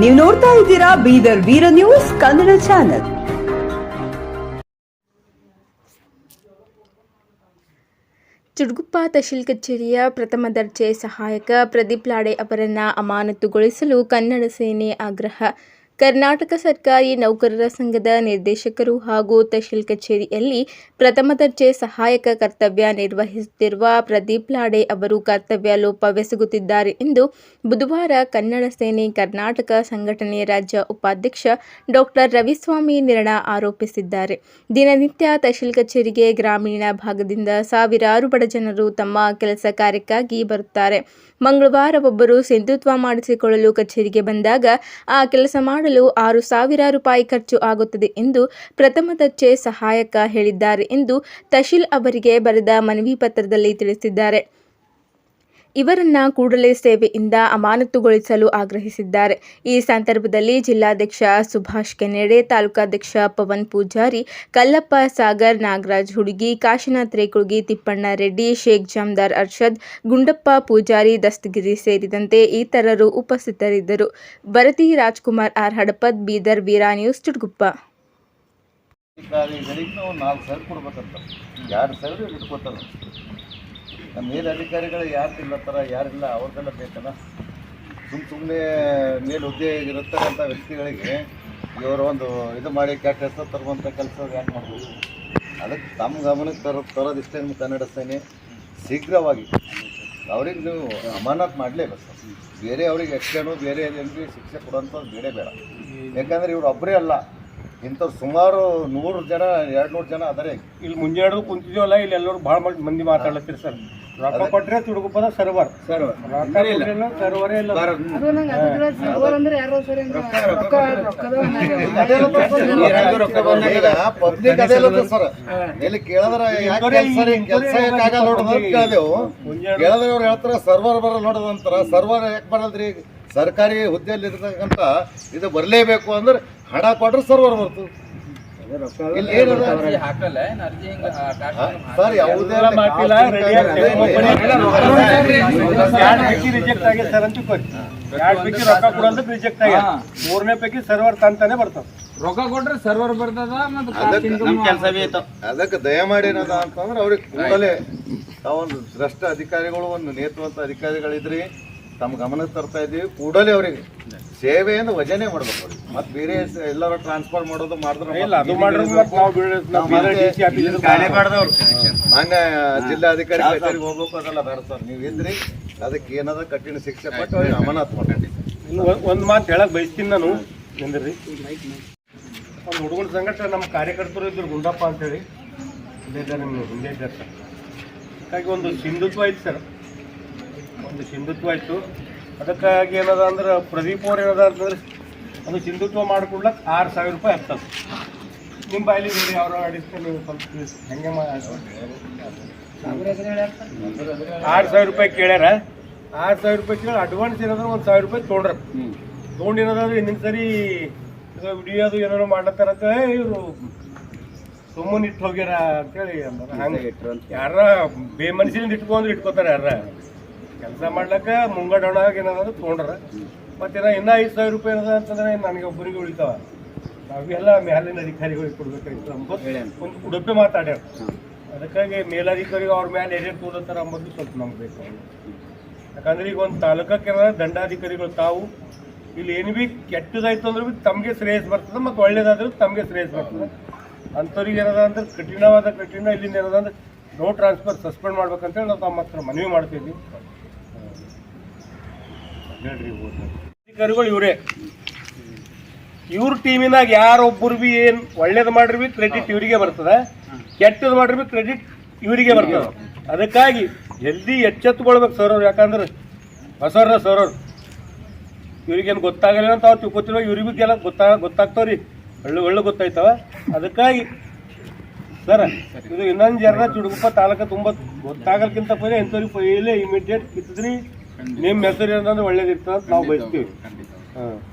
ನೀವು ನೋಡ್ತಾ ಇದ್ದೀರಾ ಬೀದರ್ ವೀರ ನ್ಯೂಸ್ ಕನ್ನಡ ಚಾನೆಲ್. ಚುಡುಗುಪ್ಪ ತಹಶೀಲ್ ಕಚೇರಿಯ ಪ್ರಥಮ ದರ್ಜೆ ಸಹಾಯಕ ಪ್ರದೀಪ್ ಲಾಡೆ ಅವರನ್ನು ಅಮಾನತುಗೊಳಿಸಲು ಕನ್ನಡ ಸೇನೆ ಆಗ್ರಹ. ಕರ್ನಾಟಕ ಸರ್ಕಾರಿ ನೌಕರರ ಸಂಘದ ನಿರ್ದೇಶಕರು ಹಾಗೂ ತಹಶೀಲ್ ಕಚೇರಿಯಲ್ಲಿ ಪ್ರಥಮ ದರ್ಜೆ ಸಹಾಯಕ ಕರ್ತವ್ಯ ನಿರ್ವಹಿಸುತ್ತಿರುವ ಪ್ರದೀಪ್ ಲಾಡೆ ಅವರು ಕರ್ತವ್ಯ ಲೋಪವೆಸಗುತ್ತಿದ್ದಾರೆ ಎಂದು ಬುಧವಾರ ಕನ್ನಡ ಸೇನೆ ಕರ್ನಾಟಕ ಸಂಘಟನೆ ರಾಜ್ಯ ಉಪಾಧ್ಯಕ್ಷ ಡಾಕ್ಟರ್ ರವಿಸ್ವಾಮಿ ನಿರಣ ಆರೋಪಿಸಿದ್ದಾರೆ. ದಿನನಿತ್ಯ ತಹಶೀಲ್ ಕಚೇರಿಗೆ ಗ್ರಾಮೀಣ ಭಾಗದಿಂದ ಸಾವಿರಾರು ಬಡ ಜನರು ತಮ್ಮ ಕೆಲಸ ಕಾರ್ಯಕ್ಕಾಗಿ ಬರುತ್ತಾರೆ. ಮಂಗಳವಾರ ಒಬ್ಬರು ಸಿಂಧುತ್ವ ಮಾಡಿಸಿಕೊಳ್ಳಲು ಕಚೇರಿಗೆ ಬಂದಾಗ ಆ ಕೆಲಸ ಮಾಡಲು ಆರು ಸಾವಿರ ರೂಪಾಯಿ ಖರ್ಚು ಆಗುತ್ತದೆ ಎಂದು ಪ್ರಥಮ ದರ್ಜೆ ಸಹಾಯಕ ಹೇಳಿದ್ದಾರೆ ಎಂದು ತಹಶೀಲ್ ಅವರಿಗೆ ಬರೆದ ಮನವಿ ಪತ್ರದಲ್ಲಿ ತಿಳಿಸಿದ್ದಾರೆ. ಇವರನ್ನ ಕೂಡಲೇ ಸೇವೆಯಿಂದ ಅಮಾನತುಗೊಳಿಸಲು ಆಗ್ರಹಿಸಿದ್ದಾರೆ. ಈ ಸಂದರ್ಭದಲ್ಲಿ ಜಿಲ್ಲಾಧ್ಯಕ್ಷ ಸುಭಾಷ್ ಕೆನ್ನೆಡೆ ತಾಲೂಕಾಧ್ಯಕ್ಷ ಪವನ್ ಪೂಜಾರಿ, ಕಲ್ಲಪ್ಪ ಸಾಗರ್, ನಾಗರಾಜ್ ಹುಡುಗಿ, ಕಾಶಿನಾಥ್ ರೇಕುಳ್ಗಿ, ತಿಪ್ಪಣ್ಣ ರೆಡ್ಡಿ, ಶೇಖ್ ಜಾಮ್ದಾರ್ ಅರ್ಷದ್, ಗುಂಡಪ್ಪ ಪೂಜಾರಿ, ದಸ್ತಗಿರಿ ಸೇರಿದಂತೆ ಇತರರು ಉಪಸ್ಥಿತರಿದ್ದರು. ಭರತಿ, ರಾಜ್ಕುಮಾರ್ ಆರ್ ಹಡಪದ್, ಬೀದರ್ ವೀರಾ ನ್ಯೂಸ್ ನಾವು ನಾಲ್ಕು ಸಾವಿರ ಕೊಡ್ಬೇಕಂತ. ನಮ್ಮ ಯಾರು ಅಧಿಕಾರಿಗಳು ಯಾರು ತಿನ್ನತ್ತಾರ ಯಾರಿಲ್ಲ ಅವ್ರಿಗೆಲ್ಲ ಬೇಕಲ್ಲ? ಸುಮ್ಮ ಸುಮ್ಮನೆ ಮೇಲ್ ಹುದ್ದೆ ಇರತಕ್ಕಂಥ ವ್ಯಕ್ತಿಗಳಿಗೆ ಇವರು ಒಂದು ಇದು ಮಾಡಿ ಕೆಟ್ಟ ಹೆಸರು ತರುವಂಥ ಕೆಲಸ ಯಾಕೆ ಮಾಡ್ಬೋದು? ಅದಕ್ಕೆ ತಮ್ಮ ಗಮನಕ್ಕೆ ತರೋ ತರೋದಿಷ್ಟೇ ನಿಮ್ಮ ಕನ್ನಡ ಸೇನೆ. ಶೀಘ್ರವಾಗಿ ಅವ್ರಿಗೆ ನೀವು ಅಮಾನತ್ ಮಾಡಲೇಬೇಕು ಬೇರೆ ಅವ್ರಿಗೆ ಎಕ್ಸ್ಟೇನು ಬೇರೆ ಏನ್ರಿ ಶಿಕ್ಷೆ ಕೊಡೋಂಥದ್ದು ಬೇರೆ ಬೇಡ. ಯಾಕಂದರೆ ಇವ್ರು ಒಬ್ಬರೇ ಅಲ್ಲ. ಇಂಥವ್ರು ಸುಮಾರು ನೂರು ಜನ ಎರಡು ನೂರು ಜನ ಅದರೇ. ಇಲ್ಲಿ ಮುಂಜಾನೆ ಕುಂತಿದ್ವಲ್ಲ ಇಲ್ಲಿ ಎಲ್ಲರೂ ಭಾಳ ಮಂದಿ ಮಾತಾಡ್ಲತ್ತೀರಿ ಸರ್. ರೊಕ್ಕ ಕೊಟ್ರೆ ತುಡುಗುಪ್ಪದ ಸರ್ವರ್ ಸರ್ವರ್ ರೊಕ್ಕ ಕೊಟ್ರೇನು ಸರ್ವರೇ ಇಲ್ಲ. ಪಬ್ಲಿಕ್ ಅದೇ ಸರ್ ಎಲ್ಲಿ ಕೇಳಿದ್ರೆ ಯಾಕೆ ಸರ್ ಕೆಲಸ ಯಾಕೆ ನೋಡೋದು ಕೇಳಿದೆವು. ಕೇಳಿದ್ರೆ ಅವ್ರು ಹೇಳ್ತಾರೆ ಸರ್ವರ್ ಬರಲ್ಲ ನೋಡೋದು ಅಂತಾರ ಸರ್ವರ್ ಯಾಕೆ ಬರಲ್ರಿ ಸರ್ಕಾರಿ ಹುದ್ದೆಯಲ್ಲಿ ಇರ್ತಕ್ಕಂಥ ಇದು ಬರಲೇಬೇಕು ಅಂದ್ರೆ ಹಣ ಕೊಟ್ರೆ ಸರ್ವರ್ ಬರ್ತು. ಇಲ್ಲಿ ಏನದ ಸರ್ ಯಾವುದೇ ಎರಡು ಪೈಕಿ ರಿಜೆಕ್ಟ್ ಆಗಿದೆ ಸರ್ ಅಂತ ಎರಡು ಪೈಕಿ ರೊಕ್ಕ ಕೊಡೋದಕ್ಕೆ ರಿಜೆಕ್ಟ್ ಆಗಿದೆ. ಮೂರನೇ ಪೈಕಿ ಸರ್ವರ್ ತಂತಾನೆ ಬರ್ತಾವ ರೊಕ್ಕ ಕೊಟ್ರೆ ಸರ್ವರ್ ಬರ್ತದ ಅದಕ್ಕೆ ಅದಕ್ಕೆ ದಯಮಾಡಿ ಏನದ ಅಂತಂದ್ರೆ ಅವ್ರಿಗೆ ಕೂಡಲೇ ತಾವೊಂದು ಭ್ರಷ್ಟ ಅಧಿಕಾರಿಗಳು ಒಂದು ನೇತೃತ್ವ ಅಧಿಕಾರಿಗಳಿದ್ರಿ ತಮ್ಮ ಗಮನಕ್ಕೆ ತರ್ತಾ ಇದ್ದೀವಿ. ಕೂಡಲೇ ಅವರಿಗೆ ಸೇವೆಯಿಂದ ವಜನೆ ಮಾಡ್ಬೇಕು ಅವ್ರಿಗೆ. ಮತ್ತೆ ಬೇರೆ ಎಲ್ಲರೂ ಟ್ರಾನ್ಸ್ಫರ್ ಮಾಡೋದು ಮಾಡಿದ್ರೆ ಇಲ್ಲ ಅದು ಮತ್ತೆ ನಾವು ಬೀಳ್- ನಾವು ಬೇರೆ DC ಆಫೀಸ್ ಮಾನ್ಯ ಜಿಲ್ಲಾಧಿಕಾರಿ ಕಚೇರಿಗೆ ಹೋಗ್ಬೇಕು ಅದೆಲ್ಲ ಬೇಡ ಸರ್. ನೀವು ಇದ್ರಿ ಅದಕ್ಕೆ ಏನದ ಕಠಿಣ ಶಿಕ್ಷೆ ಪಟ್ಟು ಅವ್ರಿಗೆ ಅಮಾನತ್ ಮಾಡಿ ಇನ್ನು ಒಂದ್- ಒಂದ್ ಮಾತು ಹೇಳಕ್ ಬಯಸ್ತೀನಿ ನಾನು. ನಿಂದ್ರಿ ಒಂದು ಹುಡುಗನ ಸಂಘಟ ನಮ್ಮ ಕಾರ್ಯಕರ್ತರು ಇದ್ರು ಗುಂಡಪ್ಪ ಅಂತೇಳಿ. ಇಲ್ಲೇ ಇದ್ದಾರೆ ನಿಮ್ಮ ಹಿಂದೆ ಇದ್ದಾರೆ ಸರ್. ಹಾಗಾಗಿ ಒಂದು ಸಿಂಧುತ್ವ ಐತೆ ಸರ್. ಒಂದು ಸಿಂಧುತ್ವ ಆಯ್ತು. ಅದಕ್ಕಾಗಿ ಏನದ ಅಂದ್ರೆ ಪ್ರದೀಪ್ ಅವ್ರು ಏನದ ಅಂತಂದ್ರೆ ಅದು ಸಿಂಧುತ್ವ ಮಾಡ್ಕೊಡ್ಲಕ್ಕೆ ಆರು ಸಾವಿರ ರೂಪಾಯಿ ಆಗ್ತದೆ. ನಿಮ್ಮ ಬಾಯಲ್ಲಿ ನೋಡಿ ಅವರು ಆಡಿಸ್ತಾ ನೀವು ಸ್ವಲ್ಪ ಪ್ಲೀಸ್ ಹೆಂಗೆ ಆರು ಸಾವಿರ ರೂಪಾಯಿ ಕೇಳ್ಯಾರ? ಆರು ಸಾವಿರ ರೂಪಾಯಿ ಕೇಳಿ ಅಡ್ವಾನ್ಸ್ ಏನಾದ್ರು ಒಂದು ಸಾವಿರ ರೂಪಾಯಿ ತೊಗೊಂಡ್ರ. ತೊಗೊಂಡಿರೋದಾದ್ರೆ ಇನ್ನೊಂದು ಸರಿ ವಿಡಿಯೋ ಅದು ಏನಾದ್ರು ಮಾಡ್ಲತ್ತಾರಂತ ಇವರು ಸುಮ್ಮನೆ ಇಟ್ಟು ಹೋಗ್ಯಾರ ಅಂತೇಳಿ ಅಂದ್ರೆ. ಹಂಗೆ ಯಾರ ಬೇ ಮನಸ್ಸಿನಿಂದ ಇಟ್ಕೊಂಡ್ರೆ ಇಟ್ಕೋತಾರೆ ಯಾರ ಕೆಲಸ ಮಾಡ್ಲಕ್ಕ ಮುಂಗಡ ಹಣ ಏನಾದ್ರು ತೊಗೊಂಡ್ರ ಮತ್ತೇನ ಇನ್ನ ಐದು ಸಾವಿರ ರೂಪಾಯಿ ಏನದ ಅಂತಂದ್ರೆ ನನಗೆ ಒಬ್ಬರಿಗೆ ಉಳಿತಾವ. ನಾವೆಲ್ಲ ಮೇಲಿನ ಅಧಿಕಾರಿಗಳಿಗೆ ಕೊಡ್ಬೇಕಾಗಿತ್ತು ಅಂಬೋದು ಒಂದು ಉಡುಪೆ ಮಾತಾಡ್ಯಾರ ಅದಕ್ಕಾಗಿ ಮೇಲಾಧಿಕಾರಿಗಳು ಅವ್ರ ಮೇಲೆ ಏನೇನು ತೋರಿಸ್ತಾರೆ ಅಂಬೋದು ಸ್ವಲ್ಪ ನಮ್ಗೆ ಬೇಕು. ಯಾಕಂದ್ರೆ ಈಗ ಒಂದು ತಾಲೂಕಕ್ಕೆ ದಂಡಾಧಿಕಾರಿಗಳು ತಾವು ಇಲ್ಲಿ ಏನು ಭೀ ಕೆಟ್ಟದಾಯ್ತು ಅಂದ್ರೆ ಭೀ ತಮಗೆ ಶ್ರೇಯಸ್ ಬರ್ತದೆ ಮತ್ತು ಒಳ್ಳೇದಾದ್ರೂ ತಮಗೆ ಶ್ರೇಯಸ್ ಬರ್ತದೆ. ಅಂಥವ್ರಿಗೆ ಏನದ ಅಂದ್ರೆ ಕಠಿಣವಾದ ಕಠಿಣ ಇಲ್ಲಿಂದ ಏನದ ಅಂದ್ರೆ ನೋ ಟ್ರಾನ್ಸ್ಫರ್ ಸಸ್ಪೆಂಡ್ ಮಾಡ್ಬೇಕಂತೇಳಿ ನಾವು ತಮ್ಮ ಹತ್ರ ಮನವಿ ಹೇಳ್ರಿ ಅಧಿಕಾರಿಗಳು ಇವರೇ. ಇವ್ರ ಟೀಮಿನಾಗ ಯಾರೊಬ್ಬರು ಬಿ ಏನ್ ಒಳ್ಳೇದು ಮಾಡ್ರಿ ಬಿ ಕ್ರೆಡಿಟ್ ಇವರಿಗೆ ಬರ್ತದ. ಕೆಟ್ಟದ್ ಮಾಡ್ರಿ ಬಿ ಕ್ರೆಡಿಟ್ ಇವರಿಗೆ ಬರ್ತದ. ಅದಕ್ಕಾಗಿ ಜಲ್ದಿ ಎಚ್ಚೆತ್ತುಕೊಳ್ಬೇಕು ಸರ್ ಅವ್ರು. ಯಾಕಂದ್ರೆ ಹೊಸರ ಸರ್ ಅವ್ರು. ಇವ್ರಿಗೇನು ಗೊತ್ತಾಗಲ್ಲ ಅಂತ ಅವ್ರು ತಿಳ್ಕೊತಿರೋ ಇವ್ರಿಗೆ ಬಿ ಗೊತ್ತಾಗ ಗೊತ್ತಾ ಗೊತ್ತಾಗ್ತಾವ್ರಿ. ಒಳ್ಳೆ ಒಳ್ಳೆ ಗೊತ್ತಾಯ್ತವ. ಅದಕ್ಕಾಗಿ ಸರ್ ಇದು ಇನ್ನೊಂದು ಜನ ಚುಡುಗುಪ್ಪ ತಾಲೂಕ ತುಂಬ ಗೊತ್ತಾಗಲ್ಕಿಂತ ಪೈಲೆ ಎಂಥವ್ರಿಗೆ ಪೈಲೆ ಇಮಿಡಿಯೇಟ್ ಕಿತ್ತಿದ್ರಿ ನಿಮ್ಮ ಹೆಸರು ಏನಂದ್ರೆ ಒಳ್ಳೇದಿತ್ತು ಅಂತ ನಾವು ಬಯಸ್ತೀವಿ. ಹಾಂ.